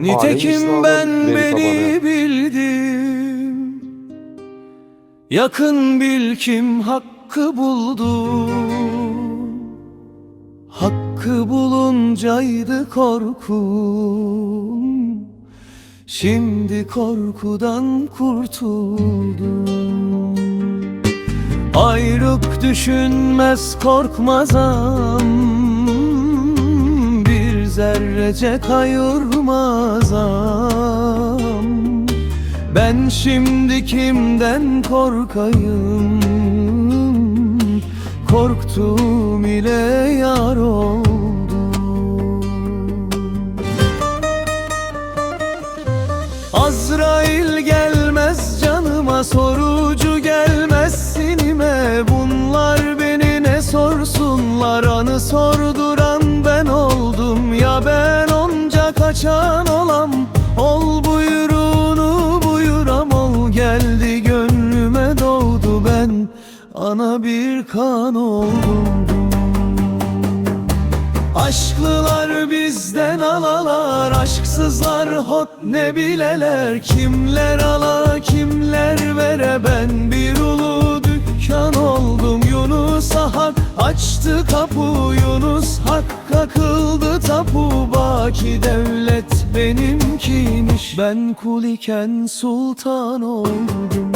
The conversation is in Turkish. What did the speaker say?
Nitekim ben beni bildim. Yakın bil kim hakkı buldu Hakkı buluncaydı korkum. Şimdi korkudan kurtuldum. Ayrık düşünmez korkmazam zerrece kayırmazam Ben şimdi kimden korkayım? Korktuğum ile yar oldum. Azrail gelmez canıma sorucu kaçan olam. Ol buyruğunu buyuram ol. Geldi gönlüme doğdu ben. Ana bir kan oldum. Aşklılar bizden alalar Aşksızlar hot ne bileler. Kimler ala kimler vere Ben bir ulu dükkan oldum. Yunus'a hak açtı kapı Yunus hakka kıldı tapu Baki devlet benimkiymiş. Ben kul iken sultan oldum